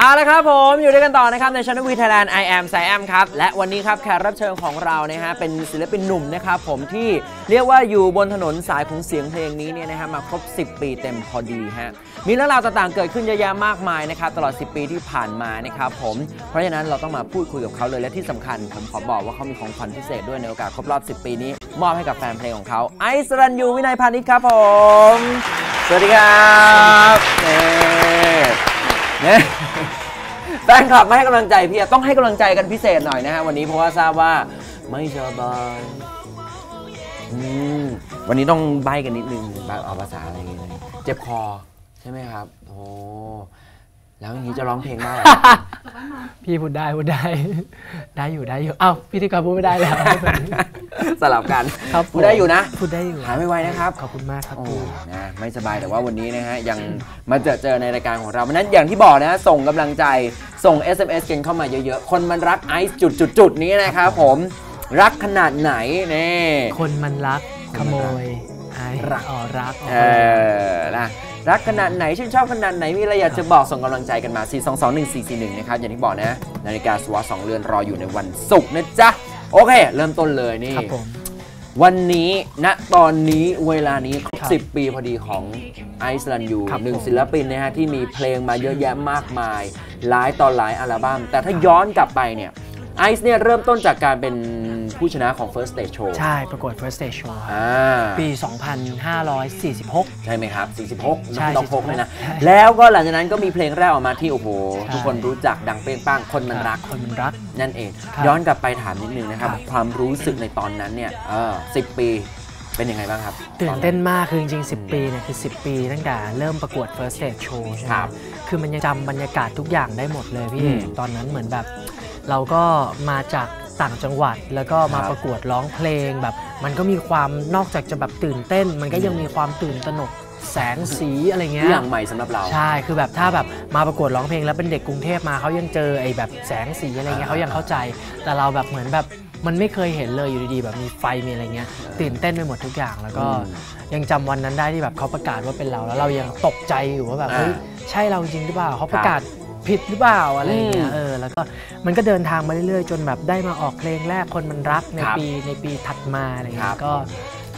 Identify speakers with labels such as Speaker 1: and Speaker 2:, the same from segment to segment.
Speaker 1: เอาละครับผมอยู่ด้วยกันต่อนะครับในช anel วีไทยแลนด์ I am ไซแอมครับ และวันนี้ครับแขกรับเชิญของเรานะฮะเป็นศิลปินหนุ่มนะครับผมที่เรียกว่าอยู่บนถนนสายของเสียงเพลงนี้เนี่ยนะฮะมาครบ 10 ปีเต็มพอดีฮะมีเรื่องราวต่างๆเกิดขึ้นเยอะแยะมากมายนะครับตลอด 10 ปีที่ผ่านมานะครับผมเพราะฉะนั้นเราต้องมาพูดคุยกับเขาเลยและที่สำคัญ ผมขอบอกว่าเขามีของขวัญพิเศษด้วยในโอกาสครบรอบ 10 ปีนี้ มอบให้กับแฟนเพลงของเขาไอซ์รันยูวินัยพานิชครับผม สวัสดีครับนี่ เนี่ยแฟนคลับมาให้กำลังใจพี่ต้องให้กำลังใจกันพิเศษหน่อยนะฮะวันนี้เพราะว่าทราบว่าไม่สบายอืมวันนี้ต้องใบกันนิดนึงเอาภาษาอะไรอย่างเงี้ยเจ็บคอใช่ไหมครับ โอ้ แล้วอย่างนี้จะร้องเพลงได้เหรอ
Speaker 2: พี่พูดได้พูดได้ ได้อยู่ได้อยู่เอ้าพิธีกรพูดไม่ได้แล้ว
Speaker 1: สลับกัน
Speaker 2: ครับ
Speaker 1: พูดได้อยู่นะ
Speaker 2: พูดได้อยู่
Speaker 1: หายไวๆนะครับ
Speaker 2: ขอบคุณมากครับ
Speaker 1: โอ้
Speaker 2: ปู
Speaker 1: นะไม่สบายแต่ว่าวันนี้นะฮะยังมาเจอเจอในรายการของเราเพราะฉะนั้นอย่างที่บอกนะฮะส่งกำลังใจส่ง SMS กันเข้ามาเยอะๆ คนมันรักไอซ์จุดจุดๆๆนี้นะครับผมรักขนาดไหนนี่
Speaker 2: คนมันรักขโมยไอ้
Speaker 1: รัก
Speaker 2: อ๋อรักอ๋อ
Speaker 1: เออนะรักขนาดไหนชื่นชอบขนาดไหนมีอะไรอยากจะบอกส่งกำลังใจกันมา 4 2 2 1 4 4 1 นะครับ อย่างที่บอกนะ นาฬิกาสวอตสองเรือนรออยู่ในวันศุกร์นะจ๊ะ โอเค เริ่มต้นเลยนี่
Speaker 2: ครับผม
Speaker 1: วันนี้ณตอนนี้เวลานี้ครบ
Speaker 2: ครับ
Speaker 1: 10 ปีพอดีของไอซ์แลนด์ยู
Speaker 2: ครับ
Speaker 1: หนึ่ง
Speaker 2: ผม
Speaker 1: ศิลปินนะฮะที่มีเพลงมาเยอะแยะมากมาย หลายต่อหลายอัลบั้มแต่ถ้าย้อนกลับไปเนี่ย ไอซ์เนี่ยเริ่มต้นจากการเป็นผู้ชนะของ First Stage Show
Speaker 2: ใช่ ประกวด First Stage Show ครับ
Speaker 1: อ่า
Speaker 2: ปี 2546
Speaker 1: ใช่ไหมครับ 46
Speaker 2: ใช่
Speaker 1: น้องพกเลยนะ
Speaker 2: ใช่
Speaker 1: แล้วก็หลังจากนั้นก็มีเพลงแรกออกมาที่ โอ้โห
Speaker 2: ใช่
Speaker 1: ทุกคนรู้จักดังเปรี้ยงป้างคนมันรัก
Speaker 2: คนมันรัก
Speaker 1: นั่นเอง
Speaker 2: ครับ
Speaker 1: ย้อนกลับไปถามนิดนึงนะครับ
Speaker 2: ครับ
Speaker 1: ความรู้สึกในตอนนั้นเนี่ยเออสิปีเป็นยังไงบ้างครับ
Speaker 2: ตื่นเต้นมาก คือจริง ๆ 10 ปีเนี่ยคือ 10 ปีตั้งแต่เริ่มประกวด First Stage Show ใช่ไหม
Speaker 1: ครับ
Speaker 2: คือมันยังจำบรรยากาศทุกอย่างได้หมดเลยพี่
Speaker 1: อืม
Speaker 2: ตอนนั้นเหมือนแบบ เราก็มาจากต่างจังหวัด แล้วก็มา
Speaker 1: ครับ
Speaker 2: ประกวดร้องเพลงแบบ มันก็มีความนอกจากจะแบบตื่นเต้น มันก็ยังมีความตื่นตระหนกแสงสีอะไร
Speaker 1: ทุ
Speaker 2: เงี้
Speaker 1: ก
Speaker 2: ย
Speaker 1: อย่างใหม่สำหรับเรา
Speaker 2: ใช่คือแบบถ้าแบบมาประกวดร้องเพลงแล้วเป็นเด็กกรุงเทพมาเขายังเจอไอ้แบบแสงสีอะไรเงี้ย
Speaker 1: อ่า
Speaker 2: เขายังเข้าใจ แต่เราแบบเหมือนแบบมันไม่เคยเห็นเลยอยู่ดีๆแบบมีไฟมีอะไรเงี้ยตื่นเต้นไปหมดทุกอย่างแล้วก็
Speaker 1: อืม
Speaker 2: ยังจำวันนั้นได้ที่แบบเขาประกาศว่าเป็นเราแล้วเรายังตกใจอยู่ว่าแบบ
Speaker 1: อ่า
Speaker 2: เฮ้ยใช่เราจริงหรือเปล่าเขาประกาศ ผิดหรือเปล่าอะไรเงี้
Speaker 1: อื
Speaker 2: ย
Speaker 1: ม
Speaker 2: เออแล้วก็มันก็เดินทางมาเรื่อยๆ จนแบบได้มาออกเพลงแรกคนมันรักใน
Speaker 1: ครับ
Speaker 2: ปีในปีถัดมาอะไร
Speaker 1: ครั
Speaker 2: เงี้
Speaker 1: บ
Speaker 2: ยก็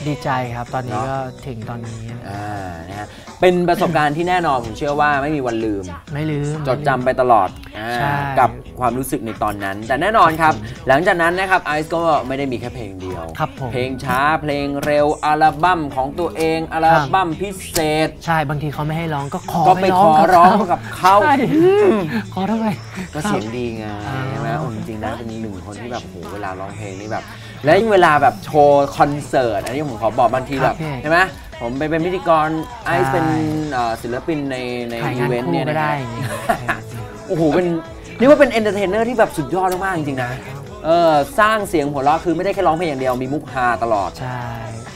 Speaker 2: ดีใจครับตอนนี้
Speaker 1: เนอะ
Speaker 2: ก็ถึงตอนนี้
Speaker 1: อ่านะฮะเป็นประสบการณ์ที่แน่นอนผมเชื่อว่าไม่มีวันลืม
Speaker 2: ไม่ลืม
Speaker 1: จดจำไปตลอดอา
Speaker 2: ใช่
Speaker 1: กับความรู้สึกในตอนนั้น แต่แน่นอนครับ หลังจากนั้นนะครับไอซ์ก็ไม่ได้มีแค่เพลงเดียว
Speaker 2: ครับผม
Speaker 1: เพลงช้าเพลงเร็วอัลบั้มของตัวเองอัลบั้มพิเศษ
Speaker 2: ใช่บางทีเขาไม่ให้ร้องก็ขอ
Speaker 1: ก็ไปขอร้องกับเขา
Speaker 2: ใช่ขอทำไม
Speaker 1: ก็เสียงดีไง
Speaker 2: อ่า
Speaker 1: ใช่ไหมโอ้จริงๆนะเป็นหนึ่งคนที่แบบโหเวลาร้องเพลงนี่แบบ และยิ่งเวลาแบบโชว์คอนเสิร์ตอันนี้ผมขอบอกบางทีแบบใช่ไหมผมไปเป็นพิธีกรไอซ์เป็นเอ่อศิลปินในใน
Speaker 2: ถ่าย
Speaker 1: อี
Speaker 2: งาน
Speaker 1: เวนต์
Speaker 2: คู่
Speaker 1: เนี่ย
Speaker 2: ก็
Speaker 1: นะ
Speaker 2: ได้
Speaker 1: ฮะ
Speaker 2: อย่างเงี้ย
Speaker 1: โอ้โหเป็นนี่ว่าเป็นเอนเตอร์เทนเนอร์ที่แบบสุดยอดมากๆจริงๆนะเออสร้างเสียงหัวเราะคือไม่ได้แค่ร้องเพลงอย่างเดียวมีมุกฮาตลอด
Speaker 2: ใช่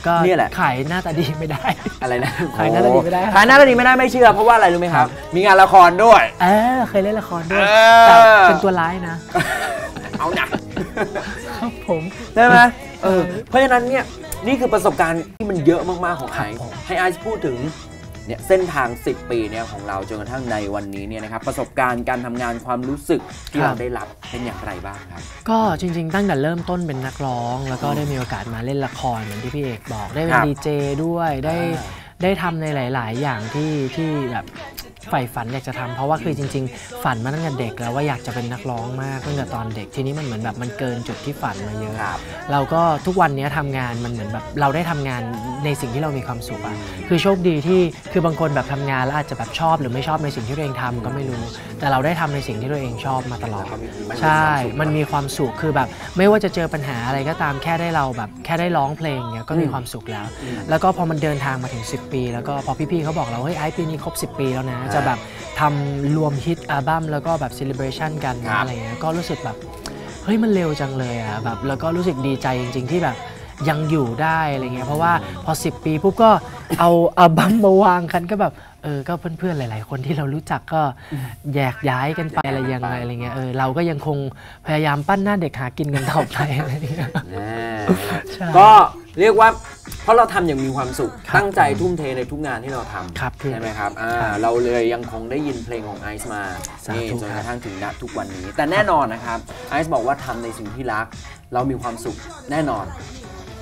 Speaker 2: ก็
Speaker 1: เนี่ยแหละ
Speaker 2: ขายหน้าตาดีไม่ได้
Speaker 1: อะไรนะ
Speaker 2: ขายหน้าตาดีไม่ได้
Speaker 1: ขายหน้าตาดีไม่ได้ไม่เชื่อเพราะว่าอะไรรู้ไหมครับ มีงานละครด้วย
Speaker 2: เออเคยเล่นละครด้วย
Speaker 1: เออ
Speaker 2: แต่เป็นตัวร้ายนะ
Speaker 1: เอาหนัก
Speaker 2: ครับผม
Speaker 1: ใช่ไหมเออเพราะฉะนั้นเนี่ยนี่คือประสบการณ์ที่มันเยอะมากๆของไอซ์
Speaker 2: ครับผม
Speaker 1: ให้ไอซ์พูดถึงเนี่ยเส้นทาง 10 ปีเนี่ยของเราจนกระทั่งในวันนี้เนี่ยนะครับประสบการณ์การทำงานความรู้สึกที่เราได้รับเป็นอย่างไรบ้างครับ
Speaker 2: ก็จริง ๆ ตั้งแต่เริ่มต้นเป็นนักร้อง แล้วก็ได้มีโอกาสมาเล่นละครเหมือนที่พี่เอกบอกได้เป็
Speaker 1: คนรับ
Speaker 2: ดีเจด้วยได้
Speaker 1: อ่า
Speaker 2: ได้ทำในหลาย ๆ อย่างที่ที่แบบ ใฝ่ฝันอยากจะทำเพราะว่าคือจริง ๆ ฝันมาตั้งแต่เด็กแล้วว่าอยากจะเป็นนักร้องมากตั้งแต่ตอนเด็กทีนี้มันเหมือนแบบมันเกินจุดที่ฝันมาเยอะ
Speaker 1: ครับ
Speaker 2: เราก็ทุกวันนี้ทำงานมันเหมือนแบบเราได้ทำงานในสิ่งที่เรามีความสุขอะคือโชคดีที่คือบางคนแบบทำงานแล้วอาจจะแบบชอบหรือไม่ชอบในสิ่งที่ตัวเองทำก็ไม่รู้ แต่เราได้ทำในสิ่งที่ตัวเองชอบมาตลอด
Speaker 1: แล้วก็มีมันมี
Speaker 2: ใช่
Speaker 1: ความสุข
Speaker 2: มันมีความสุขคือแบบ ไม่ว่าจะเจอปัญหาอะไรก็ตามแค่ได้เราแบบแค่ได้ร้องเพลงเนี้ยก็มี
Speaker 1: อืม
Speaker 2: ความสุขแล้ว
Speaker 1: อืม
Speaker 2: แล้วก็พอมันเดินทางมาถึง 10 ปี แล้วก็พอพี่ๆเขาบอกเราเฮ้ยไอ้ปีนี้ครบ 10 ปีแล้วนะ
Speaker 1: อ่า
Speaker 2: จะแบบทำรวมฮิตอัลบั้มแล้วก็แบบเซเลบรชันกัน
Speaker 1: ครั
Speaker 2: นะ
Speaker 1: บ
Speaker 2: อะไรเงี้ยก็รู้สึกแบบเฮ้ยมันเร็วจังเลยอะแบบแล้วก็รู้สึกดีใจจริง ๆ ที่แบบยังอยู่ได้อะไรเงี้ยเพราะว่าพอ 10 ปีปุ๊บก็เอาอัลบั้มมาวางกันก็แบบเออก็เพื่อนๆหลาย ๆ คนที่เรารู้จักก็แยกย้ายกันไปอะไรยังไงอะไรเงี้ยเออเราก็ยังคงพยายามปั้นหน้าเด็กหากินกันต่อไปอะไรเงี้ย
Speaker 1: แน่
Speaker 2: ใช่
Speaker 1: ก็เรียกว่า เพราะเราทำอย่างมีความสุข
Speaker 2: ครับ
Speaker 1: ตั้งใจทุ่มเทในทุกงานที่เราทำ
Speaker 2: ครับพี่
Speaker 1: ใช่ไหมครับอ่า
Speaker 2: ครับ
Speaker 1: เราเลยยังคงได้ยินเพลงของไอซ์มา
Speaker 2: สาธุ
Speaker 1: นี่จน
Speaker 2: ค
Speaker 1: ก
Speaker 2: รับ
Speaker 1: ระทั่งถึงณทุกวันนี้ แต่แน่นอนนะครับไอซ์บอกว่าทำในสิ่งที่รัก เรามีความสุขแน่นอน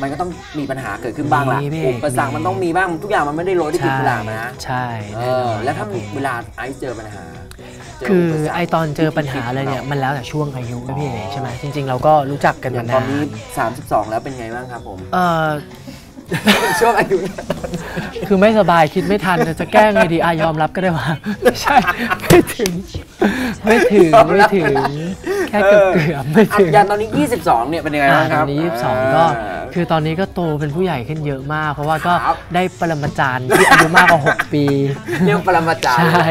Speaker 1: มันก็ต้องมีปัญหาเกิดขึ้นบ้างละ
Speaker 2: มีพี่
Speaker 1: อุปสรรคมันต้องมีบ้างทุกอย่างมันไม่ได้โรยด้วยกลีบกุหลาบนะ
Speaker 2: ใช่
Speaker 1: เอ
Speaker 2: แน่น
Speaker 1: อ
Speaker 2: อน
Speaker 1: แล้วถ้า
Speaker 2: ครับผม
Speaker 1: เวลาไอซ์เจอปัญหาเจ
Speaker 2: คือ
Speaker 1: ปสรร
Speaker 2: ไอตอนเจอปัญหาเลยเนี่ยมันแล้วแต่ช่วงอายุนะพี่เอกใช่ไหมจริง ๆ เราก็รู้จักกัน
Speaker 1: อย่ามา
Speaker 2: ง
Speaker 1: ต
Speaker 2: นา
Speaker 1: อนนี้
Speaker 2: น
Speaker 1: 32 แล้วเป็นไงบ้างครับผม
Speaker 2: เออ
Speaker 1: ช่วงอายุ
Speaker 2: คือไม่สบายคิดไม่ทันจะแก้ไงดีอายอมรับก็ได้ว่าไม่ใช่ไม่ถึง ไม่ถึง
Speaker 1: ยอมรั
Speaker 2: ไม่
Speaker 1: บ
Speaker 2: ถึง แค่เกือบเกือบๆไม่ถึง
Speaker 1: อย่างตอนนี้ 22 เนี่ยเป็นยังไง
Speaker 2: อ่า
Speaker 1: บ้าง
Speaker 2: ต
Speaker 1: ค
Speaker 2: อ
Speaker 1: รับ
Speaker 2: นนี้ 22 ก็
Speaker 1: อ่า
Speaker 2: คือตอนนี้ก็โตเป็นผู้ใหญ่ขึ้นเยอะมาก เพราะว่าก็
Speaker 1: ครับ
Speaker 2: ได้ปรมาจารย์ที่อายุมากกว่า 6 ปี
Speaker 1: เรียกปรมาจารย์
Speaker 2: ใช่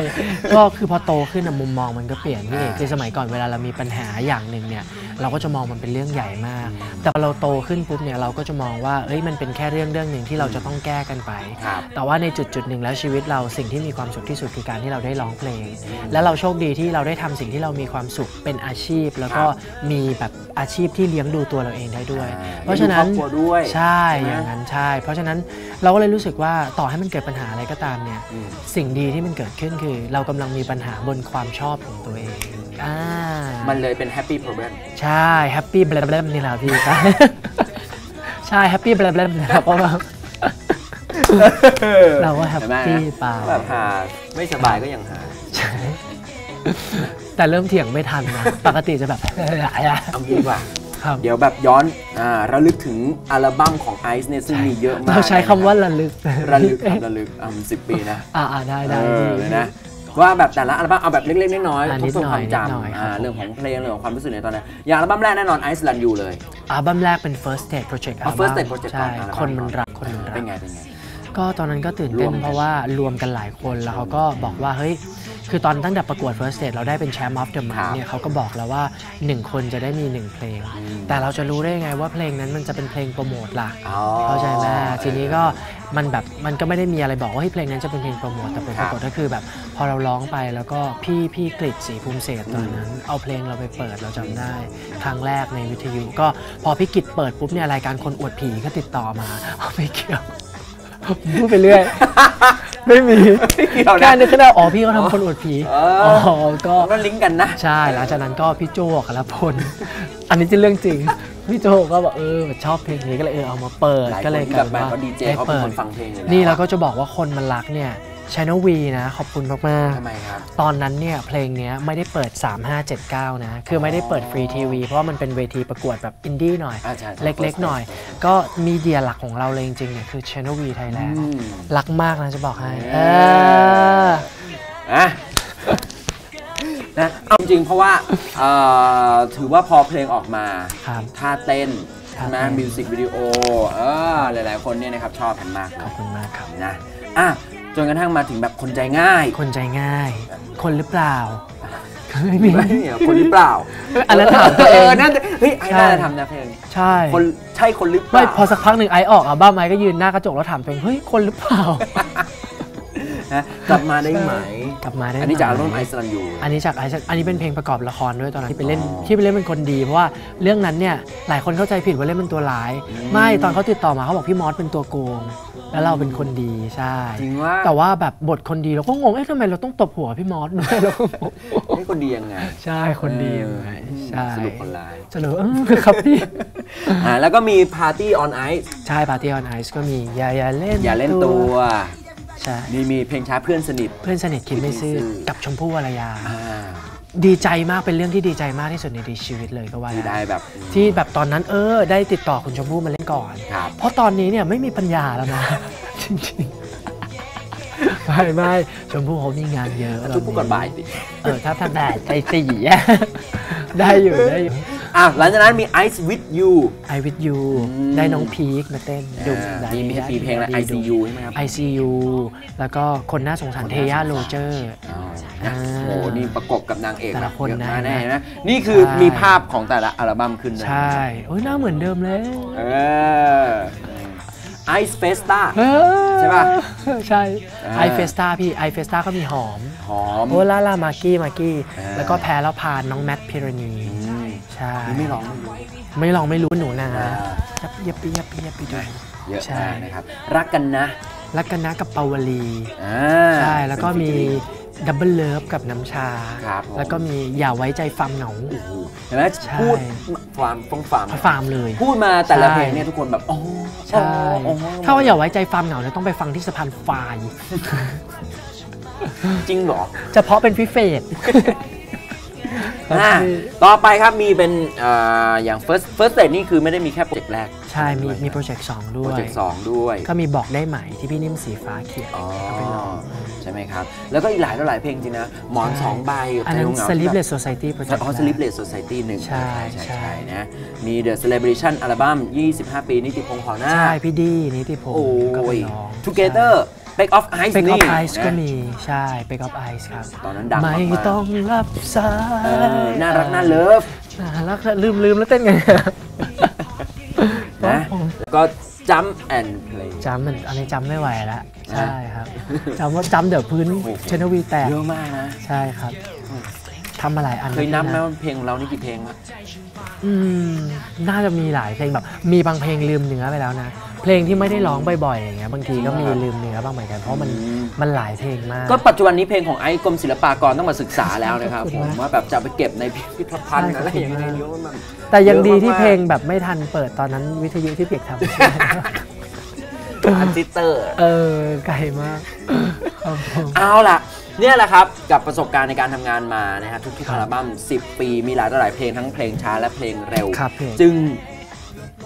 Speaker 2: ก็คือพอโตขึ้นอะมุมมองมันก็เปลี่ยนพี่เอก
Speaker 1: อ่า
Speaker 2: คือสมัยก่อนเวลาเรามีปัญหาอย่างหนึ่งเนี่ยเราก็จะมองมันเป็นเรื่องใหญ่มาก แต่พอเราโตขึ้นปุ๊บเนี่ยเราก็จะมองว่าเอ้ยมันเป็นแค่เรื่องเรื่องหนึ่งที่เราจะต้องแก้กันไป
Speaker 1: ครับ
Speaker 2: แต่ว่าในจุดจุดหนึ่งแล้วชีวิตเราสิ่งที่มีความสุขที่สุดคือการที่เราได้ร้องเพลง และเราโชคดีที่เราได้ทำสิ่งที่เรามีความสุขเป็นอาชีพ แล้วก็มีแบบอาชีพที่เลี้ยงดูตัวเราเองได้ด้วย
Speaker 1: อ่า
Speaker 2: เพราะฉะนั้น
Speaker 1: มีครอบครัวด้วย
Speaker 2: ใช่
Speaker 1: ใช่ไหม
Speaker 2: อย่างนั้นใช่ เพราะฉะนั้นเราก็เลยรู้สึกว่าต่อให้มันเกิดปัญหาอะไรก็ตามเนี่ย
Speaker 1: อืม
Speaker 2: สิ่งดีที่มันเกิดขึ้นคือ เรากำลังมีปัญหาบนความชอบของตัวเองอ่า
Speaker 1: มันเลยเป็น happy problem
Speaker 2: ใช่แฮปปี้เบลเบลนี่แหละพี่ ใช่แฮปปี้เบลเบลนะครับเพราะว่าเราก็แฮป
Speaker 1: ห็นไหม
Speaker 2: ปี้ไป
Speaker 1: แบบหาไม่สบายก็ยังหา
Speaker 2: ใช่แต่เริ่มเถียงไม่ทันนะปกติจะแบบ
Speaker 1: เอางี้ดีกว่า
Speaker 2: ครับ
Speaker 1: เดี๋ยวแบบย้อนอ่าระลึกถึงอัลบั้มของไอซ์เนี่ยซึ่งมีเยอะมาก
Speaker 2: เราใช้คำว่าระลึก
Speaker 1: ระลึกครับระลึกอ่าสิบปีนะ
Speaker 2: อ่าได้
Speaker 1: เอ
Speaker 2: ได้
Speaker 1: อ
Speaker 2: พี่
Speaker 1: เลยนะ ว่าแบบแต่ละอัลบั้มเอาแบบเล็กๆน้อย
Speaker 2: อ่า
Speaker 1: ๆท
Speaker 2: นิ
Speaker 1: บ
Speaker 2: ด
Speaker 1: ทวน
Speaker 2: หน่
Speaker 1: ค
Speaker 2: อ
Speaker 1: วายม
Speaker 2: นิดหน่อย
Speaker 1: จำ
Speaker 2: ครับ
Speaker 1: อ่าเรื่องของเพลงเรื่องของความรู้สึกในตอนนั้นอย่างอัลบั้มแรกแน่นอนไอซ์ลันยูเลย
Speaker 2: อัลบั้มแรกเป็น first stage project
Speaker 1: เอา
Speaker 2: อัล
Speaker 1: First
Speaker 2: บั้ม
Speaker 1: Stage Project
Speaker 2: ใช่
Speaker 1: ก่อนอัลบั้ม
Speaker 2: คนมันรักคนมันรัก
Speaker 1: เป็นไงเป็นไง
Speaker 2: ก็ตอนนั้นก็ตื่น
Speaker 1: ร
Speaker 2: เต้
Speaker 1: วม
Speaker 2: นเพราะว่ารวมกันหลายคนแล้วเขาก็บอกว่าเฮ้ย คือตอนตั้งแต่ประกวด first stage เราได้เป็นแชมป์ of the
Speaker 1: ครั
Speaker 2: month
Speaker 1: บ
Speaker 2: เนี่ยเขาก็บอกแล้วว่า 1 คนจะได้มี 1 เพลง
Speaker 1: อืม
Speaker 2: แต่เราจะรู้ได้ไงว่าเพลงนั้นมันจะเป็นเพลงโปรโมทล่ะ
Speaker 1: อ๋อ
Speaker 2: เข้าใจไหมทีนี้ก็มันแบบมันก็ไม่ได้มีอะไรบอกว่าเฮ้ยเพลงนั้นจะเป็นเพลงโปรโมทแต่ผลปรากฏก็คือแบบพอเราร้องไปแล้วก็พี่พี่กฤษศรีภูมิเศรษฐ์ตอนนั้น เอาเพลงเราไปเปิดเราจำได้ ครั้งแรกในวิทยุ ก็พอพี่กิจเปิดปุ๊บเนี่ยรายการคนอวดผีก็ติดต่อมาเอาไม่เกี่ยว พูดไปเรื่อย ไม่มี
Speaker 1: ไม่เกี่ยวนะ
Speaker 2: แค่นึกขึ้นได้อ๋อพี่เขาทำคนอวดผี
Speaker 1: เอ
Speaker 2: อ๋
Speaker 1: อ
Speaker 2: อก็
Speaker 1: มันลิงก์กันนะ
Speaker 2: ใช่หลังจากนั้นก็พี่โจกับละพลอันนี้จะเรื่องจริงพี่โจก็บอกเออชอบเพลงนี้ก็เลยเออเอามาเปิด
Speaker 1: หลาย
Speaker 2: ก็
Speaker 1: คน
Speaker 2: เลย
Speaker 1: ที่
Speaker 2: ก
Speaker 1: แบ
Speaker 2: ลาย
Speaker 1: บ
Speaker 2: เป็น
Speaker 1: แบบ
Speaker 2: ว่า
Speaker 1: ว่าดีเจ
Speaker 2: ได้
Speaker 1: เขาเป็น
Speaker 2: เปิ
Speaker 1: ค
Speaker 2: ด
Speaker 1: นฟังเพลงอยู่แล้ว
Speaker 2: นี่เราก็จะบอกว่าคนมันรักเนี่ย Channel V นะขอบคุณมาก
Speaker 1: ทำไมครับ
Speaker 2: ๆตอนนั้นเนี่ยเพลงเนี้ยไม่ได้เปิด 3579 นะ คือไม่ได้เปิดฟรีทีวีเพราะว่ามันเป็นเวทีประกวดแบบอินดี้หน่อย
Speaker 1: อ่าใช่ใช่
Speaker 2: เล็กๆหน่อย ก็มีเดียหลักของเราเลยจริงๆเนี่ยคือ Channel V Thailand
Speaker 1: อืม
Speaker 2: รักมากนะจะบอกให้
Speaker 1: เอ
Speaker 2: เอ
Speaker 1: อ
Speaker 2: อ
Speaker 1: อะนะเอาจริงๆเพราะว่าเอ่อถือว่าพอเพลงออกมา
Speaker 2: ครับ
Speaker 1: ท่าเต้น
Speaker 2: ท่า
Speaker 1: ใช่ไหม
Speaker 2: เต้น
Speaker 1: มิวสิกวิดีโอเออหลายๆคนเนี่ยนะครับชอบกันมากเล
Speaker 2: ขอบ
Speaker 1: ย
Speaker 2: คุณมากครับ
Speaker 1: นะอะ จนกระทั่งมาถึงแบบคนใจง่าย
Speaker 2: คนใจง่าย คนหรือเปล่าไม่มี
Speaker 1: ไม่เนี่ยคนหรือเปล่า
Speaker 2: อันนั้นถามตัวเอง
Speaker 1: นั่นเฮ้ยไอ้
Speaker 2: ใช่
Speaker 1: น่าจะทำนะเพลง
Speaker 2: ใช่
Speaker 1: คนใช่คนหรือเป
Speaker 2: ไม่
Speaker 1: ล่า
Speaker 2: พอสักพักหนึ่งไอออกอัลบั้มไอก็ยืนหน้ากระจกแล้วถามตัวเองเฮ้ยคนหรือเปล่า
Speaker 1: นะกลับมาได้ไหม
Speaker 2: กลับมาได้
Speaker 1: อันนี้จากอัล
Speaker 2: ไห
Speaker 1: บั้มไอซ์ลันยู
Speaker 2: อันนี้จากไอซ์อันนี้เป็นเพลงประกอบละครด้วยตอนนั้นที่ไปเล่น
Speaker 1: อ๋อ
Speaker 2: ที่ไปเล่นเป็นคนดี เพราะว่าเรื่องนั้นเนี่ยหลายคนเข้าใจผิดว่าเล่นเป็นตัวร้าย
Speaker 1: อืม
Speaker 2: ไม่ตอนเขาติดต่อมาเขาบอกพี่มอสเป็นตัวโกง แล้วเราเป็นคนดีใช่
Speaker 1: จริงว่า
Speaker 2: แต่ว่าแบบบทคนดีเราก็งงเอ๊ะทำไมเราต้องตบหัวพี่มอสด้วยเราก็งง
Speaker 1: ให้คนดียังไง
Speaker 2: ใช่คนดียังไงใช่
Speaker 1: สรุปคนร้าย
Speaker 2: สรุปเออครับพี่
Speaker 1: อ่าแล้วก็มี Party on Ice
Speaker 2: ใช่ปาร์ตี้ออนไอซ์ก็มีอย่าอย่าเล่น
Speaker 1: อย่าเล่นตัว
Speaker 2: ใช่
Speaker 1: มีมีเพลงช้าเพื่อนสนิท
Speaker 2: เพื่อนสนิทคิดไม่ซื่อ
Speaker 1: คิดไม่ซื่อ
Speaker 2: กับชมพู่วรยา
Speaker 1: อ่า
Speaker 2: ดีใจมากเป็นเรื่องที่ดีใจมากที่สุดในชีวิตเลยก็ว่า
Speaker 1: ที่ได้
Speaker 2: ได้
Speaker 1: แบบ
Speaker 2: ที่แบบตอนนั้นเออ ได้ติดต่อคุณชมพู่มาเล่นก่อน
Speaker 1: ครับ
Speaker 2: เพราะตอนนี้เนี่ยไม่มีปัญญาแล้วนะ จริงๆไม่ไม่ชมพู่เขามีงานเยอะ
Speaker 1: ทุกผู้ก่อนบ่ายสิ
Speaker 2: เออถ้าถ้าแดดใจสี่ได้อยู่ได้อยู่
Speaker 1: อะหลังจากนั้นมี Ice with you
Speaker 2: I with you
Speaker 1: อืม
Speaker 2: ได้น้องพีคมาเต้นดุ
Speaker 1: อ่า
Speaker 2: ได้
Speaker 1: มีมีมีเพลงอะไร
Speaker 2: ดีดุ
Speaker 1: ICU ใช่ไหมครับ
Speaker 2: ICU แล้วก็คนน่าสงสารเทย่าโรเจอร์
Speaker 1: อ๋อ
Speaker 2: อ่า
Speaker 1: โอ้โหนี่ประกบกับนางเอก
Speaker 2: แต่
Speaker 1: แบ
Speaker 2: ละ
Speaker 1: บ
Speaker 2: คน
Speaker 1: เยอะ
Speaker 2: นะ
Speaker 1: มากแน่นะนี่คือ
Speaker 2: ใช่
Speaker 1: มีภาพของแต่ละอัลบั้มขึ้นเลย
Speaker 2: ใช่โอ้ยหน้าเหมือนเดิมเลย
Speaker 1: เออ Ice Festa
Speaker 2: เออ
Speaker 1: ใช่ปะ
Speaker 2: ใช่
Speaker 1: อ่า
Speaker 2: ไอเฟสตาพี่ไอเฟสตาก็มีหอม
Speaker 1: หอม
Speaker 2: โอลาลามากกี้มากกี้
Speaker 1: อ่า
Speaker 2: แล้วก็แพ้แล้วพานน้องแมทพิรณี
Speaker 1: อืม
Speaker 2: ใช่
Speaker 1: นี่ไม่ร้องไม่รู้
Speaker 2: ไม่ลองไม่รู้หนูนา
Speaker 1: อ่า
Speaker 2: ยับยับปียับปียับปีดู
Speaker 1: เยอะ
Speaker 2: ใช่
Speaker 1: มากนะครับ รักกันนะ
Speaker 2: รักกันนะกับเปาวลี
Speaker 1: อ่า
Speaker 2: ใช่ แล้วก็
Speaker 1: เป็น
Speaker 2: มี
Speaker 1: featuring
Speaker 2: ดับเบิลเลิฟกับน้ำชา
Speaker 1: ครับผม
Speaker 2: แล้วก็มีอย่าไว้ใจฟาร์มเหงา
Speaker 1: โอ้โหเห็นไหม
Speaker 2: ใช่
Speaker 1: พูดความฟงฟาม
Speaker 2: ฟาร์มเลย
Speaker 1: พูดมาแต่ละ
Speaker 2: ใช่
Speaker 1: เพลงเนี่ยทุกคนแบบอ๋อ
Speaker 2: ใช่
Speaker 1: อ๋อ
Speaker 2: ถ้าว่าอย่าไว้ใจฟาร์มเหงาเนี่ยต้องไปฟังที่สะพานไฟล์
Speaker 1: จริงเหรอ
Speaker 2: เฉพาะเป็นพิเศษ
Speaker 1: อ่าต่อไปครับมีเป็นเอ่ออย่าง first first stage นี่คือไม่ได้มีแค่โปรเจกต์แรก
Speaker 2: ใช่ มีมีโปรเจกต์สองด้
Speaker 1: โป
Speaker 2: ว
Speaker 1: ร
Speaker 2: ย
Speaker 1: เจกต์สองด้วย
Speaker 2: ก็มีบอกได้ไหมที่พี่นิ่มสีฟ้าเขียน
Speaker 1: อ๋อ
Speaker 2: เอาไปลอง
Speaker 1: ใช่ไหมครับ แล้วก็อีกหลายต่อหลายเพลงจริงนะ หมอนสองใบกับ
Speaker 2: อันนั้น
Speaker 1: เพลงเหงา
Speaker 2: Sleepless Society โปรเจกต์
Speaker 1: อ๋อ Sleepless Society หนึ่ง
Speaker 2: ใช่
Speaker 1: ใช่
Speaker 2: ใช่
Speaker 1: ใช่นะ มี The Celebration อัลบั้ม25 ปีนิติพงษ์หอหน้า
Speaker 2: ใช่ พี่ดีนิติพง
Speaker 1: โอ้
Speaker 2: ศ์ก็ไป
Speaker 1: ย
Speaker 2: ร้อง
Speaker 1: Together Bake of Ice
Speaker 2: เ Bake
Speaker 1: นี่
Speaker 2: of Ice ก็
Speaker 1: นะ
Speaker 2: มีใช่ Bake of Ice ครับ
Speaker 1: ตอนนั้นดัง
Speaker 2: ไม่
Speaker 1: มากๆ
Speaker 2: ต้องรับสา
Speaker 1: เอยอน่ารักน่าเลิฟ
Speaker 2: น่ารักลืมลืมแล้วเต้นไง
Speaker 1: นะแล้วก็ Jump and Play
Speaker 2: จำมันอันนี้จำไม่ไหวแล้วใช่ครับจำว่าจำเดี๋ยวพื้น
Speaker 1: โอ้โห
Speaker 2: เชนวีแตก
Speaker 1: เยอะมากนะ
Speaker 2: ใช่ครับทำมาหลายอัน
Speaker 1: เคยนับไหม
Speaker 2: นะ
Speaker 1: ว่าเพลงของเรานี่กี่เพลงวะ
Speaker 2: อืม น่าจะมีหลายเพลงแบบ มีบางเพลงลืมเนื้อไปแล้วนะ เพลงที่ไม่ได้ร้องบ่อยๆอย่างเงี้ยบางทีก็มีลืมเนื้อบ้างเหมือนกันเพราะมัน
Speaker 1: อืม
Speaker 2: มันหลายเพลงมาก
Speaker 1: ก็ปัจจุบันนี้เพลงของไอ้กรมศิลปากรต้องมาศึกษาแล้วนะครับ
Speaker 2: ขอบ
Speaker 1: ผ
Speaker 2: คุณ
Speaker 1: ม
Speaker 2: มาก
Speaker 1: ว่าแบบจะเอาไปเก็บในพิพิธภัณฑ์
Speaker 2: ใช่
Speaker 1: อะไร
Speaker 2: ขอบคุณ
Speaker 1: อย่างเงี้ย
Speaker 2: มาก
Speaker 1: เยอะมาก
Speaker 2: แต่ยังดีที่
Speaker 1: เยอะมาก
Speaker 2: เพลงแบบไม่ทันเปิดตอนนั้นวิทยุที่เปียกทำ
Speaker 1: อันซิสเตอร์
Speaker 2: เออไกลมากครับผม
Speaker 1: เอาล่ะเนี่ยแหละครับ กับประสบการณ์ในการทำงานมานะฮะทุก
Speaker 2: ค
Speaker 1: ๆ
Speaker 2: รับ
Speaker 1: อัลบั้ม10 ปีมีหลายต่อหลายเพลงทั้งเพลงช้าและเพลงเร็ว
Speaker 2: ครับเพลง
Speaker 1: จึง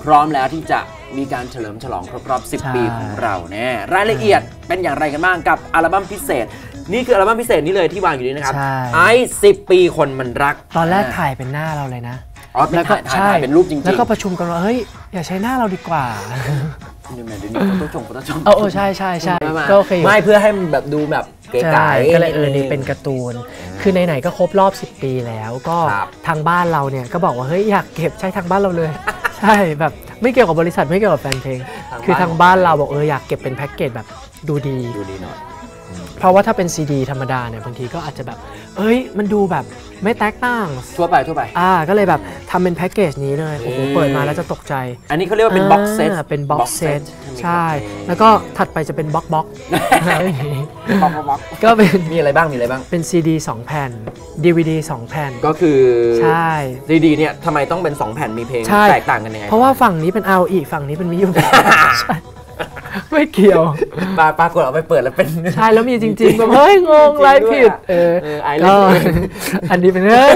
Speaker 1: พร้อมแล้วที่จะมีการเฉลิมฉลองครบรอบ
Speaker 2: ใช่
Speaker 1: 10 ปีของเราแน่รายละเอียดเป็นอย่างไรกันบ้างกับอัลบั้มพิเศษ นี่คืออัลบั้มพิเศษนี้เลยที่วางอยู่นี้นะครับ
Speaker 2: ใช่
Speaker 1: ไอ้สิปีคนมันรัก
Speaker 2: ตอนแรกถ่ายเป็นหน้าเราเลยนะ
Speaker 1: อ๋อเป็นถ่ายถ่ายถ่ายเป็นรูปจริงๆ
Speaker 2: แล้วก็ประชุมกันว่าเฮ้ยอย่าใช้หน้าเราดีกว่า
Speaker 1: นี่แม่เดี๋ยวนี้โฟโต้ชงโฟโต้ชง
Speaker 2: เออเออใช่ใช่ใช่
Speaker 1: ไม่
Speaker 2: ก็โอเคอยู่
Speaker 1: ไม่เพื่อให้มันแบบดูแบบเก๋
Speaker 2: ใช่
Speaker 1: ไก๋
Speaker 2: ก็เลยเออนี่เป็นการ์ตูน คือไหนๆก็ครบรอบ 10 ปีแล้วก็
Speaker 1: ครับ
Speaker 2: ทางบ้านเราเนี่ยก็บอกว่าเฮ้ยอยากเก็บใช้ทางบ้านเราเลย ใช่แบบไม่เกี่ยวกับบริษัทไม่เกี่ยวกับแฟนเพลง คือทางบ้านเราบอกเอออยากเก็บเป็นแพ็กเกจแบบดูดี
Speaker 1: ดูดีหน่อย
Speaker 2: เพราะว่าถ้าเป็นซีดีธรรมดาเนี่ยบางทีก็อาจจะแบบ เอ้ย มันดูแบบไม่แตกต่าง
Speaker 1: ทั่วไปทั่วไป
Speaker 2: อ่า ก็เลยแบบทำเป็นแพ็กเกจนี้เลย โอ้โห
Speaker 1: อืม
Speaker 2: เปิดมาแล้วจะตกใจ
Speaker 1: อันนี้เขาเรียกว่าเป็นบ็อกเซต
Speaker 2: อ่าเป็นบ็อกเซตใช่ แล้วก็ถัดไปจะเป็นบ็อกบ็อก
Speaker 1: บ็อกบ็อก
Speaker 2: ก็เป็น
Speaker 1: มีอะไรบ้าง มีอะไรบ้าง
Speaker 2: เป็น CD 2แผ่น DVD 2แผ่น
Speaker 1: ก็คือ
Speaker 2: ใช่
Speaker 1: ดีดีเนี่ยทำไมต้องเป็น 2 แผ่น มีเพลง
Speaker 2: ใช่
Speaker 1: แตกต่างกันยังไง
Speaker 2: เพราะว่าฝั่งนี้เป็นเอาอีฝั่งนี้เป็นมิยูใช่ ไม่เกี่ยว
Speaker 1: ปาปรากฏเอาไปเปิดแล้วเป็น
Speaker 2: ใช่แล้วมีจริงๆแบบเฮ้ยงงไลฟ์ผิดเออ
Speaker 1: เออไอเล่
Speaker 2: ก็
Speaker 1: นเอง
Speaker 2: อันนี้เป็นเฮ้ย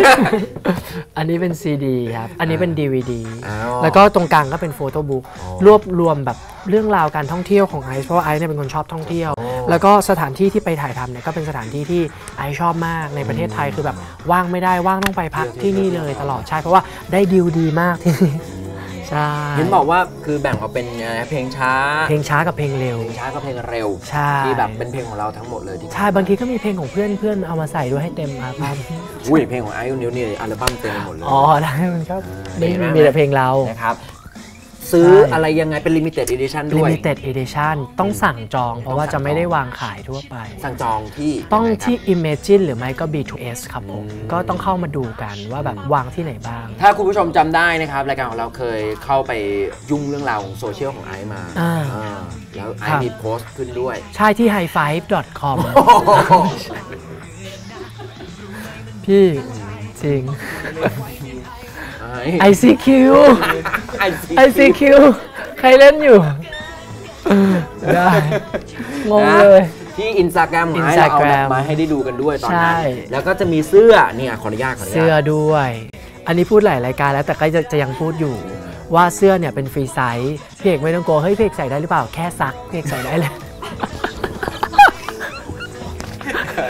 Speaker 2: อันนี้เป็นซีดีครับ อันนี้เป็น DVD
Speaker 1: อ้าว
Speaker 2: แล้วก็ตรงกลางก็เป็นโฟโต้บุ๊ก
Speaker 1: อ๋อ
Speaker 2: รวบรวมแบบเรื่องราวการท่องเที่ยวของไอซ์เพราะว่าไอซ์เนี่ยเป็นคนชอบท่องเที่ยว
Speaker 1: อ๋อ
Speaker 2: แล้วก็สถานที่ที่ไปถ่ายทำเนี่ยก็เป็นสถานที่ที่ไอซ์ชอบมากในประเทศไทยคือแบบว่างไม่ได้ว่างต้องไปพักที่นี่เลยตลอดใช่เพราะว่าได้ดีลดีมากที่นี่ ใช่
Speaker 1: เห็นบอกว่าคือแบ่งออกเป็นไงเพลงช้า
Speaker 2: เพลงช้ากับเพลงเร็ว
Speaker 1: เพลงช้ากับเพลงเร็ว
Speaker 2: ใช่
Speaker 1: ที่แบบเป็นเพลงของเราทั้งหมดเลยที่
Speaker 2: ใช่บางทีก็มีเพลงของเพื่อนเพื่อนเอามาใส่ด้วยให้เต็มอัลบั้ม
Speaker 1: อุ้ยเพลงของไอซ์นิวนี่อัลบั้มเต็มไปหมดเลย
Speaker 2: อ๋อได้มันก็ไม่
Speaker 1: ดีมาก
Speaker 2: มีแต่เพลงเรา
Speaker 1: นะครับ ซื้อ
Speaker 2: ใช่
Speaker 1: อะไรยังไงเป็น limited edition ด้วย
Speaker 2: limited edition ต้องสั่งจอง เพราะว่าจะไม่ได้วางขายทั่วไป
Speaker 1: สั่งจองที่
Speaker 2: ต้อง
Speaker 1: ไหนครับ
Speaker 2: ที่ Imagine หรือไม่ก็ B2S ครับผม
Speaker 1: อืม
Speaker 2: ก็ต้องเข้ามาดูกันว่าแบบวางที่ไหนบ้าง
Speaker 1: ถ้าคุณผู้ชมจำได้นะครับ รายการของเราเคยเข้าไปยุ่งเรื่องราวของโซเชียลของไอซ์มา
Speaker 2: อ่า
Speaker 1: อ่าแล้วไอ
Speaker 2: ครับ
Speaker 1: ซ์มีโพสต์ขึ้นด้วย
Speaker 2: ใช่ที่ highfive.com พี่จริง ICQ
Speaker 1: ไอซ์
Speaker 2: ICQ ใครเล่นอยู่ ได้ งงเลย
Speaker 1: ที่อินสตาแกรมของไอซ์เราเอา
Speaker 2: Instagram
Speaker 1: มาให้ได้ดูกันด้วยตอน
Speaker 2: ใช่
Speaker 1: นั้น แล้วก็จะมีเสื้อเนี่ยขออนุญาตขออนุ
Speaker 2: เสื้อ
Speaker 1: ญาต
Speaker 2: ด้วย อันนี้พูดหลายรายการแล้วแต่ก็จะจะยังพูดอยู่ ว่าเสื้อเนี่ยเป็นฟรีไซส์พี่เอกไม่ต้องกลัวเฮ้ยพี่เอกใส่ได้หรือเปล่าแค่ซักพี่เอกใส่ได้เลย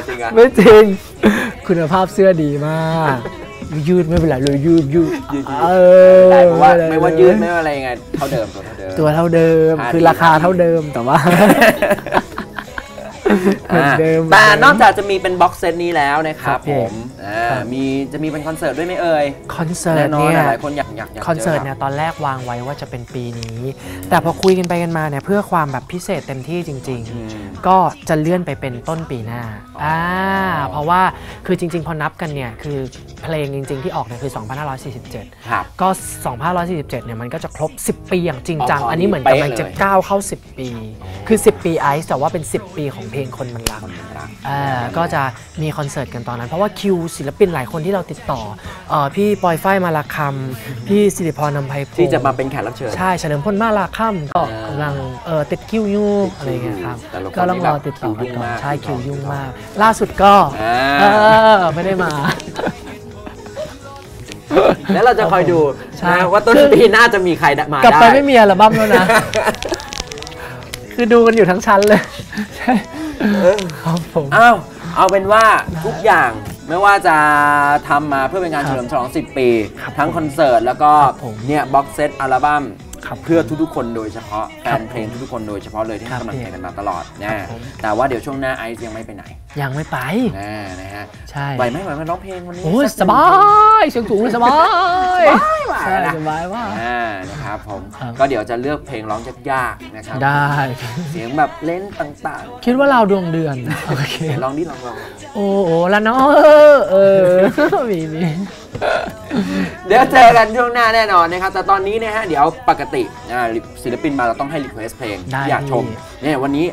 Speaker 1: จริงอะ
Speaker 2: ไม่จริง คุณภาพเสื้อดีมาก ยืดไม่เป็นไรเลยยืดยืด
Speaker 1: ยืด
Speaker 2: เออ
Speaker 1: ได้เพราะว่า
Speaker 2: เป็นร
Speaker 1: ไม่ว่ายืดไม่ว่าอะไรยังไงเท่าเดิมตัวเท่าเดิม
Speaker 2: ตัวเท่าเดิม
Speaker 1: อ่า
Speaker 2: คือ
Speaker 1: ดี
Speaker 2: ราคา
Speaker 1: ครับ
Speaker 2: เท่าเดิมแต่ว่าเหมือนเดิม
Speaker 1: แต่
Speaker 2: เหมือนเดิม
Speaker 1: นอกจากจะมีเป็นบ็อกเซตนี้แล้วนะครับ
Speaker 2: ครับ
Speaker 1: ผ
Speaker 2: พี่
Speaker 1: มอ่ามีจะมีเป็นคอนเสิร์ตด้วยไหมเอ่ย
Speaker 2: คอนเสิร์
Speaker 1: แน่
Speaker 2: ต
Speaker 1: นอน
Speaker 2: เนี่ย
Speaker 1: หลายคนอยากอยากอยาก
Speaker 2: คอนเสิร์ต
Speaker 1: จ
Speaker 2: เนี่ยตอนแรกวางไว้ว่าจะเป็นปีนี้ แต่พอคุยกันไปกันมาเนี่ยเพื่อความแบบพิเศษเต็มที่จริง
Speaker 1: อืม
Speaker 2: ๆก็จะเลื่อนไปเป็นต้นปีหน้าอ่าเพราะว่าคือจริง ๆ พอนับกันเนี่ยคือเพลงจริง ๆ ที่ออกเนี่ยคือ 2547
Speaker 1: ครับ
Speaker 2: ก็ 2547 เนี่ยมันก็จะครบ 10 ปีอย่างจริงจัง
Speaker 1: อ๋ออั
Speaker 2: อันนี้เหมือน
Speaker 1: เป๊ะ
Speaker 2: กำลังจะ
Speaker 1: เลย
Speaker 2: ก้าวเข้า 10 ปี คือ 10 ปีไอซ์แต่ว่าเป็น 10 ปีของเพลงคนมันรัก อ่าก็จะมีคอนเสิร์ตกันตอนนั้น เพราะว่าคิวศิลปินหลายคนที่เราติดต่อเออพี่ปอยฝ้ายมาลาคำพี่สิริพรนำไพพงศ์
Speaker 1: ที่จะมาเป็นแขกรับเชิญ
Speaker 2: ใช่เฉลิมพลมาลาค่ำก็
Speaker 1: อ่ากำ
Speaker 2: ลังเออติดคิวอยูอะไรอย่างเงี้ยครับ
Speaker 1: แต่ละคน
Speaker 2: ก็ต้องรอติดต่อ
Speaker 1: นี่
Speaker 2: กัน
Speaker 1: แบบคิวยุ่ง
Speaker 2: ก่อน
Speaker 1: มาก
Speaker 2: ใช่
Speaker 1: ติดต่อ
Speaker 2: คิวยุ่ง
Speaker 1: ติดต่อ
Speaker 2: มาก ล่าสุดก็
Speaker 1: อ่า
Speaker 2: เออไม่ได้มา
Speaker 1: แล้วเราจะคอยดู
Speaker 2: ใช่
Speaker 1: นะว่าต้นปีหน้าจะมีใครมาก
Speaker 2: ลับไป
Speaker 1: ได้
Speaker 2: ไม่มีอัลบั้มแล้วนะ คือดูกันอยู่ทั้งชั้นเลยใช่ ครับผม
Speaker 1: อ้าวเอาเป็นว่าทุกอย่างไม่ว่าจะทำมาเพื่อเป็นการ
Speaker 2: ครับ
Speaker 1: เฉลิมฉลอง 10 ปี
Speaker 2: ครับ
Speaker 1: ทั้งคอนเสิร์ตแล้วก็
Speaker 2: ครับผม
Speaker 1: เนี่ยบ็อกเซตอัลบั้ม
Speaker 2: ครับ
Speaker 1: เพื่อทุกๆคนโดยเฉพาะแฟ
Speaker 2: ครับ
Speaker 1: นเพลงทุกๆคนโดยเฉพาะเลยที่
Speaker 2: ครั
Speaker 1: ให้
Speaker 2: บ
Speaker 1: กำลังใจกันมาตลอด
Speaker 2: ครั
Speaker 1: นะ
Speaker 2: บผม
Speaker 1: แต่ว่าเดี๋ยวช่วงหน้าไอซ์ยังไม่ไปไหน
Speaker 2: ยังไม่ไป
Speaker 1: นะนะฮะ
Speaker 2: ใช่
Speaker 1: ไหวไหมไหวไหมร้องเพลงวันนี้
Speaker 2: โอ้ย
Speaker 1: สักห
Speaker 2: ส
Speaker 1: นึ่ง
Speaker 2: บายเสียงสูงเลยสบาย
Speaker 1: สบายว่ะ
Speaker 2: ใช่
Speaker 1: นะ
Speaker 2: สบายว่าก
Speaker 1: อ่านะครับผม
Speaker 2: ครับ
Speaker 1: ก็เดี๋ยวจะเลือกเพลงร้องยากๆนะครับ
Speaker 2: ได้
Speaker 1: เสียงแบบเล่นต่าง
Speaker 2: คิดว่าเราดวงเดือนโอเค
Speaker 1: ๆเดี๋ยวลองดิลองลอง
Speaker 2: โอ้โหแล้วเนาะเออเออมีมี
Speaker 1: เดี๋ยวเจอกันช่วงหน้าแน่นอนนะครับแต่ตอนนี้นะฮะเดี๋ยวปกติอ่าศิลปินมาเราต้องให้รีเควสเพลง
Speaker 2: ได้
Speaker 1: ที่อยากชม
Speaker 2: พี่
Speaker 1: เนี่ยวันนี้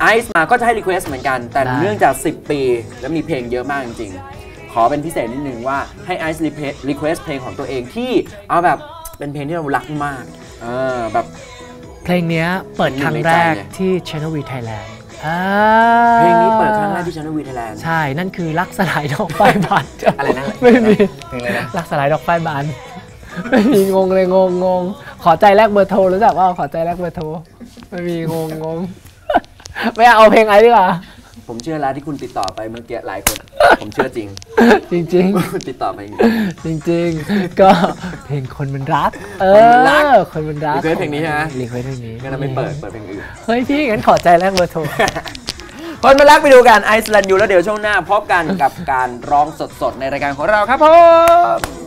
Speaker 1: ไอซ์มาก็จะให้รีเควสเหมือนกัน แต่
Speaker 2: ได้
Speaker 1: เนื่องจาก 10 ปี แล้วมีเพลงเยอะมากจริงๆ ขอเป็นพิเศษนิดนึงว่าให้ไอซ์รีเควสเพลงของตัวเองที่เอาแบบเป็นเพลงที่เรารักมากเออแบบ
Speaker 2: เพลงเนี้ยเปิดครั้งแรก
Speaker 1: อยู่ในใจเลย
Speaker 2: ที่ Channel V Thailand อ่า
Speaker 1: เพลงนี้เปิดครั้งแรกที่ช anel V Thailand
Speaker 2: ใช่ นั่นคือรักสลายดอกไฟบาน
Speaker 1: อะไรนะ
Speaker 2: ไม่มี
Speaker 1: เพลงอะไรนะ
Speaker 2: รักสลายดอกไฟบานไม่มีงงเลยงงงง ขอใจแรกเบอร์โทรรู้จักว่าขอใจแรกเบอร์โทรไม่มีงงงงไม่เอาเพลงไอ้ดีกว่า
Speaker 1: ผมเชื่อแล้วที่คุณติดต่อไปเมื่อกี้หลายคน ผมเชื่อจริง
Speaker 2: จริง
Speaker 1: ว่าคุณติดต่อไปจริง
Speaker 2: ๆจริงๆก็เพลงคนมันรัก เอ
Speaker 1: คนมันรัก
Speaker 2: อคนมันรัก
Speaker 1: request เพลงนี้ใช่ไหม
Speaker 2: รีเควสเพลงนี้
Speaker 1: งั้นเราไม่เปิดเปิดเพลงอื่น
Speaker 2: เฮ้ยพี่งั้นขอใจแรกเบอร์โทร
Speaker 1: คนมารักไปดูกันไอซ์แลนด์ยูแล้วเดี๋ยวช่วงหน้าพบกันกับการร้องสดๆในรายการของเราครับผม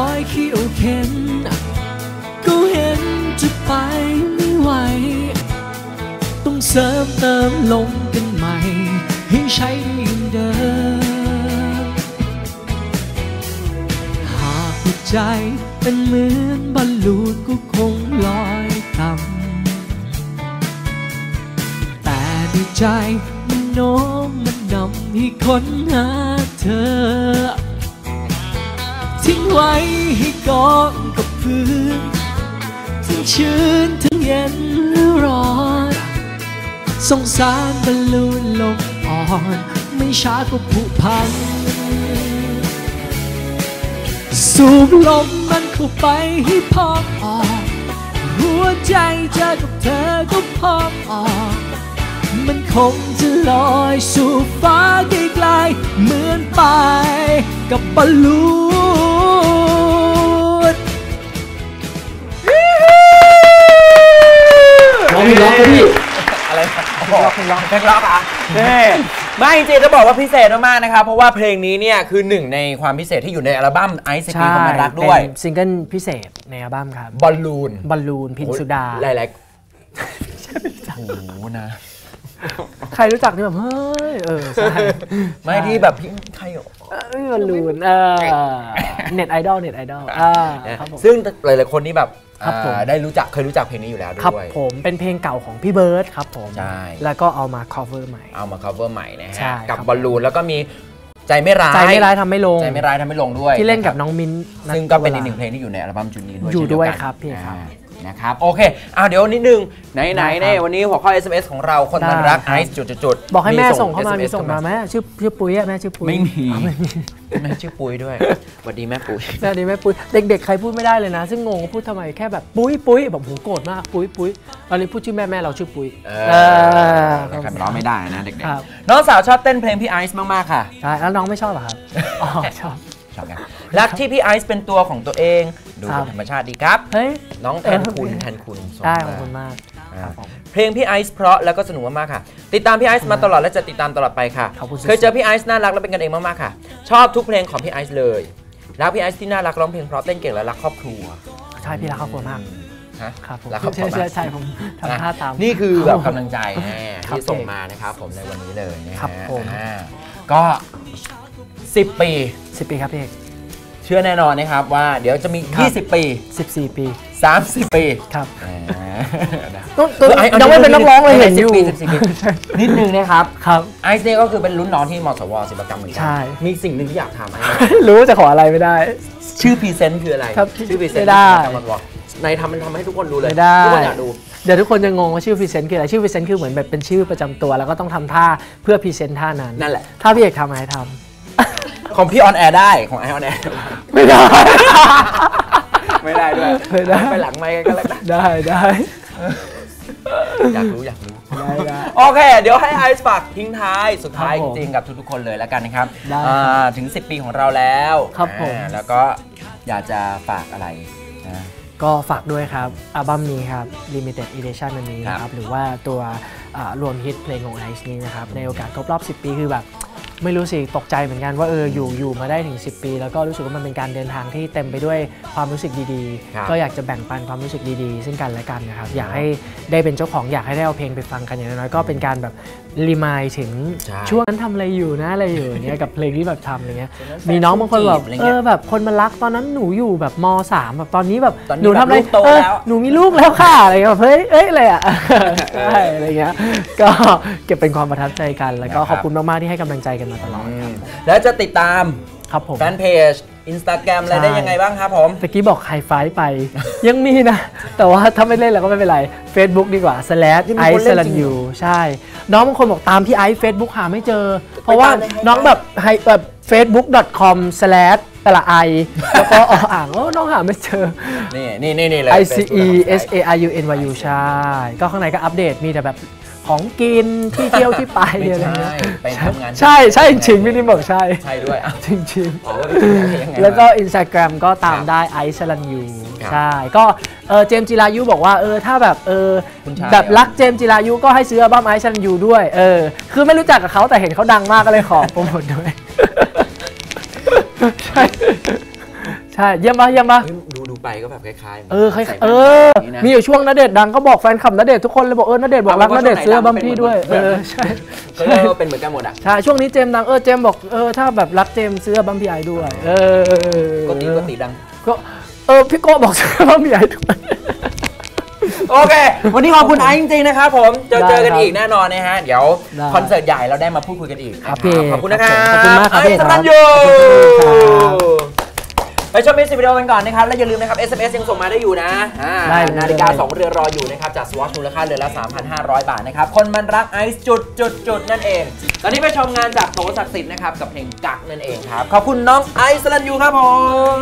Speaker 2: อยเขี่ยวเข็นก็เห็นจะไปไม่ไหว ต้องเสริมเติมลงกันใหม่ ให้ใช้ได้อย่างเดิม หากหัวใจเป็นเหมือนบอลลูนก็คงลอยต่ำแต่ในใจมันโน้มมันนำให้ค้นหาเธอ ไว้ให้กองกับพื้น ทั้งชื้นทั้งเย็นหรือร้อนสงสารบอลลูนลมอ่อน ไม่ช้าก็ผุพัง สูบลมมันเข้าไปให้พองออก หัวใจเจอกับเธอก็พองออกมันคงจะลอยสู่ฟ้าไกลๆเหมือนไปกับบอลลูน เพลงร็อก
Speaker 1: เพลงร็อกอะนี่ไม่จริงจะบอกว่าพิเศษมากๆนะครับ เพราะว่าเพลงนี้เนี่ยคือหนึ่งในความพิเศษที่อยู่ในอัลบั้มไอซ์สปีของมันรักด้วย
Speaker 2: ซิงเกิลพิเศษในอัลบั้มครับ
Speaker 1: บอลลูน
Speaker 2: บอลลูนพินสุดา
Speaker 1: หลายๆโอ้โหนะ
Speaker 2: ใครรู้จักนี่แบบเฮ้ยเออใช่
Speaker 1: ไม่ที่แบบพี่ใคร
Speaker 2: บอลลูนเน็ตไอดอลเน็ตไอดอล
Speaker 1: ซึ่งหลายๆคนนี่แบบ
Speaker 2: ครับผม
Speaker 1: อ่าได้รู้จักเคยรู้จักเพลงนี้อยู่แล้ว
Speaker 2: ครับ
Speaker 1: ด้วย
Speaker 2: ผมเป็นเพลงเก่าของพี่เบิร์ดครับผม
Speaker 1: ใช่
Speaker 2: แล้วก็เอามา cover ใหม่
Speaker 1: เอามา cover ใหม่นะ
Speaker 2: ใช่
Speaker 1: ฮะ
Speaker 2: ครับ
Speaker 1: กับบอลลูนแล้วก็มีใจไม่ร้าย
Speaker 2: ใจไม่ร้ายทำไม่ลง
Speaker 1: ใจไม่ร้ายทำไม่ลงด้วย
Speaker 2: ที่เล่นกับะ
Speaker 1: ครับ
Speaker 2: น้องมิ้นท์
Speaker 1: ซึ่งก็เป็นอีกหนึ่งเพลงที่อยู่ในอัลบั้มชุดนี้ด้วย
Speaker 2: อยู่
Speaker 1: เช่นเด้
Speaker 2: วย
Speaker 1: กัน
Speaker 2: ครับพี่ครับ
Speaker 1: อ่า นะครับ โอเคเอาเดี๋ยวนิดนึง ไหนไหน
Speaker 2: ได้ครับ
Speaker 1: เนี่ยวันนี้หัวข้อ SMS ของเราคนมัน
Speaker 2: ได้
Speaker 1: รัก
Speaker 2: ค
Speaker 1: ไอ
Speaker 2: รับ
Speaker 1: ซ์จุดจุดจุด
Speaker 2: บอกให้แม่ส่งเข้ามา
Speaker 1: SMS
Speaker 2: มีส่งมาไหมชื่อชื่อปุ้ยอะแม่ชื่อปุ้ย
Speaker 1: ไม่มี
Speaker 2: อ๋อไม่มี
Speaker 1: แม่ชื่อปุ้ยด้วยสวัสดีแม่ปุ้ย
Speaker 2: แม่ดีแม่ปุ้ยเด็กๆใครพูดไม่ได้เลยนะ ซึ่งงงว่าพูดทำไมแค่แบบปุ้ยปุ้ยแบบโหโกรธมากปุ้ยปุ้ยตอนนี้พูดชื่อแม่แม่เราชื่อปุ้ย
Speaker 1: เอ
Speaker 2: เออ
Speaker 1: อนะครับร้องไม่ได้นะเด็ก
Speaker 2: ครับ
Speaker 1: ๆน้องสาวชอบเต้นเพลงพี่ไอซ์มากๆค่ะ
Speaker 2: ใช่แล้วน้องไม่ชอบเหรอครับอ๋อชอบ
Speaker 1: ชอบกันรักที่พี่ไอซ์เป็นตัวของตัวเอง ดู
Speaker 2: ครับ
Speaker 1: เป็นธรรมชาติดีครับ
Speaker 2: เฮ้ย
Speaker 1: น้องแทนคุณ
Speaker 2: เออ
Speaker 1: แทนคุณส่ง
Speaker 2: ได้
Speaker 1: มา
Speaker 2: ขอบคุณมาก
Speaker 1: อ่า
Speaker 2: ครับผม
Speaker 1: เพลงพี่ไอซ์เพราะแล้วก็สนุกมากๆค่ะ ติดตามพี่ไอซ์มาตลอดและจะติดตามตลอดไปค่ะ
Speaker 2: ขอบคุณ
Speaker 1: เคยเจอพี่ไอซ์น่ารักและเป็นกันเองมากๆค่ะ ชอบทุกเพลงของพี่ไอซ์เลยรักพี่ไอซ์ที่น่ารักร้องเพลงเพราะเต้นเก่งและรักครอบครัว
Speaker 2: ใช่พี่รักครอบครัวมาก
Speaker 1: ฮะ
Speaker 2: ครับผม
Speaker 1: รักครอบครัว
Speaker 2: ใช่
Speaker 1: มาก
Speaker 2: ใช่ใช่ผมทำท่าตาม
Speaker 1: นี่คือแบบกำลังใจแน่
Speaker 2: ครับ
Speaker 1: ที่ส่งมานะครับผมในวันนี้เลยนะฮะ
Speaker 2: ครับผม
Speaker 1: อ่าก็ 10 ปี
Speaker 2: สิบปีครับพี่เอก
Speaker 1: เชื่อแน่นอนนะครับว่าเดี๋ยวจะมี
Speaker 2: ครับ
Speaker 1: 20 ปี
Speaker 2: สิบสี่ปี
Speaker 1: 30 ปี
Speaker 2: ครับ
Speaker 1: อ่านะ
Speaker 2: ต้อง
Speaker 1: เออไอ้
Speaker 2: ยังไม่เป็นนักร้องเลยเห็นอยู่
Speaker 1: สิบปีสิบสี่ปีนิดนึงนะครับ
Speaker 2: ครับ
Speaker 1: ไอซ์เนี่ยก็คือเป็นรุ่นน้องที่มสวศิลปกรรมเหมือนกั
Speaker 2: ใช่
Speaker 1: มีสิ่งหนึ่งที่อยากถามไอซ์
Speaker 2: รู้จะขออะไรไม่ได้
Speaker 1: ชื่อพรีเซนต์คืออะไร
Speaker 2: ครับ
Speaker 1: ชื่อพรีเซน
Speaker 2: ไม่
Speaker 1: ต์
Speaker 2: ได้
Speaker 1: มสวในทำมันทำให้ทุกคนดูเลย
Speaker 2: ไม่ได้
Speaker 1: ทุกคนอยากดู
Speaker 2: เดี๋ยวทุกคนจะงงว่าชื่อพรีเซนต์คืออะไร ชื่อพรีเซนต์คือเหมือนแบบเป็นชื่อประจำตัว แล้วก็ต้องทำท่าเพื่อพรีเซนต์ท่านั้น
Speaker 1: นั่นแหละ
Speaker 2: ถ้าพี่เอกทำอะไรท
Speaker 1: ของพี่ออนแอร์ได้ของไอออนแอร์ำ
Speaker 2: ไม่ได้
Speaker 1: ไม่ได้ด้วย
Speaker 2: ไม่ได้
Speaker 1: ไปหลังไมค์กันก็แล้วกัน
Speaker 2: ได้ได้
Speaker 1: อยากรู้อยากรู้
Speaker 2: ได้ได้
Speaker 1: โอเค เดี๋ยวให้ไอซ์ฝากทิ้งท้ายสุดท้าย
Speaker 2: ครับ
Speaker 1: จ
Speaker 2: ผม
Speaker 1: ริงๆกับทุกๆคนเลยแล้วกันนะครับ
Speaker 2: ได้
Speaker 1: อ่าถึง 10 ปีของเราแล้ว
Speaker 2: ครับผม
Speaker 1: อ่าแล้วก็อยากจะฝากอะไรนะ
Speaker 2: ก็ฝากด้วยครับ อัลบั้มนี้ครับ Limited Edition อันนี้นะค
Speaker 1: ครั
Speaker 2: รับ
Speaker 1: บ
Speaker 2: หรือว่าตัวอ่ารวมฮิตเพลงของไอซ์นี้นะครับ ในโอกาสครบรอบ 10 ปีคือแบบ ไม่รู้สิตกใจเหมือนกันว่าเอออยู่อยู่มาได้ถึง 10 ปี แล้วก็รู้สึกว่ามันเป็นการเดินทางที่เต็มไปด้วยความรู้สึกดี
Speaker 1: ครับ
Speaker 2: ๆก็อยากจะแบ่งปันความรู้สึกดีๆ ซึ่งกันและกันนะครับอยากให้ได้เป็นเจ้าของอยากให้ได้เอาเพลงไปฟังกันอย่างน้อยๆก็เป็นการแบบ รีมายถึง
Speaker 1: ใช่
Speaker 2: ช่วงนั้นทำอะไรอยู่นะอะไรอยู่อย่างเงี้ยกับเพลงที่แบบทำอะไรเงี้ยมีน้องบางคนแบบ
Speaker 1: อะไร
Speaker 2: เอ
Speaker 1: เงี้ย
Speaker 2: อแบบคนมารักตอนนั้นหนูอยู่แบบมสามแบบตอนนี้แบบ
Speaker 1: ตอนนี้
Speaker 2: หนูทำอะไร
Speaker 1: แบบลูกโต
Speaker 2: เออ
Speaker 1: แล้ว
Speaker 2: หนูมีลูกแล้วค่ะอะไรเงี้ยแบบเฮ้ยเอ้ยอะไรอะ ใช่อะไรเงี้ยก็เก็บเป็นความประทับใจกันแล้วก็
Speaker 1: นะครับ
Speaker 2: ขอบคุณมากๆที่ให้กำลังใจกันมาตลอด
Speaker 1: อืมแล้วจะติดตาม
Speaker 2: ครับผม
Speaker 1: แฟนเพจอินสตาแกรมอะไร
Speaker 2: ใช่
Speaker 1: ได้ยังไงบ้างครับผม
Speaker 2: ตะกี้บอกไฮไฟไป ยังมีนะ แต่ว่าถ้าไม่เล่นแล้วก็ไม่เป็นไร Facebook ดีกว่า slash
Speaker 1: นี่มี
Speaker 2: ไอ
Speaker 1: คน
Speaker 2: ซ์
Speaker 1: เล่
Speaker 2: ส
Speaker 1: น
Speaker 2: ลั
Speaker 1: จริ
Speaker 2: น
Speaker 1: งเหรอ
Speaker 2: ยูใช่ น้องบางคนบอกตามพี่ไอซ์ Facebook หาไม่เจอ เพราะว่า
Speaker 1: ไปตามในไฮไฟ
Speaker 2: น้องแบบไฮแบบ facebook.com slash แต่ละไอแล้วก็ออ่างโอ้น้องหาไม่เจอ
Speaker 1: นี่นี่นี่นี่เลย
Speaker 2: I C E S A R U N Y U ใช่ ก็ข้างในก็อัปเดตมีแต่แบบ ของกินที่เที่ยวที่ไป
Speaker 1: ไม่
Speaker 2: อะไร
Speaker 1: ใช่
Speaker 2: เงี้ย
Speaker 1: ไปทำงาน
Speaker 2: ใช่ใช่จริงๆพี่นิมบอกใช่
Speaker 1: ใช่ด้วยอะ
Speaker 2: จริง
Speaker 1: อ๋อว่าไปทำงานได้ยังไง
Speaker 2: ๆแล้วก็ Instagram ก็ตามได้ไอซ์ลันยู
Speaker 1: ครับ
Speaker 2: ใช่ ก็เออเจมส์จิรายุบอกว่าเออถ้าแบบเออ
Speaker 1: คุณชาย
Speaker 2: แบบรักเจมส์จิรายุก็ให้ซื้ออัลบั้มไอซ์ลันยูด้วยเออคือไม่รู้จักกับเขาแต่เห็นเขาดังมากก็เลยขอโปรโมทด้วย ใช่ใช่เยี่ยมปะเยี่ยมปะ
Speaker 1: เฮ้ยดูดู ไปก็แบบคล้ายๆ
Speaker 2: เออใคร
Speaker 1: ใส่
Speaker 2: เอ
Speaker 1: แว่
Speaker 2: อน
Speaker 1: แบบนี้นะ
Speaker 2: มีอยู่ช่วงนเดชน์ดังก็บอกแฟนคลับนเดชน์ทุกคนเลยบอกเออนเดชน์บอกรัก
Speaker 1: เอา
Speaker 2: น
Speaker 1: เป็นว่า
Speaker 2: เดชน์ซื้ออัลบั้ม
Speaker 1: ช่วงไหน
Speaker 2: พี่ด้วย
Speaker 1: ดัง
Speaker 2: เอ
Speaker 1: เป็น
Speaker 2: อ
Speaker 1: เหมือน
Speaker 2: ใช่
Speaker 1: ก็เรียกว่าเป็นเหมือนกันหมดอะ
Speaker 2: ใช่ช่วงนี้เจมส์ดังเออเจมส์บอกเออถ้าแบบรักเจมส์ซื้ออัลบั้มพี่ไอด้วย เออ
Speaker 1: ก็ตีก็ตีดัง
Speaker 2: ก็เออพี่โก้บอกซื้ออัลบั้มพี่ไอด้วย
Speaker 1: โอเค วันนี้ขอบคุณไอซ์จริงๆนะครับผมเจอ
Speaker 2: ได้
Speaker 1: เจอกัน
Speaker 2: ครับ
Speaker 1: อีกแน่นอนนะฮะ เดี๋ยว
Speaker 2: ได้
Speaker 1: คอนเสิร์ตใหญ่เราได้มาพูดคุยกันอีก
Speaker 2: ครับ
Speaker 1: นะ
Speaker 2: พี่
Speaker 1: ขอบคุณนะครับ
Speaker 2: ขอบคุณมากครับ
Speaker 1: ไอ
Speaker 2: พี่
Speaker 1: ซ์สรัญ
Speaker 2: ครั
Speaker 1: ยู ไปชมมิวสิกวิดีโอกันก่อนนะครับ และอย่าลืมนะครับ SMS ยังส่งมาได้อยู่นะอ่
Speaker 2: ได้
Speaker 1: นาฬิกา 2 เรือรออยู่นะครับ จากสวอชมูลค่าเรือนละ 3,500 บาทนะครับ คนมันรักไอซ์จุดจุดจุดนั่นเอง ตอนนี้ไปชมงานจากโตศักดิ์สิทธิ์นะครับ กับเพลงกักนั่นเองครับ ขอบคุณน้องไอซ์สลันยูครับผม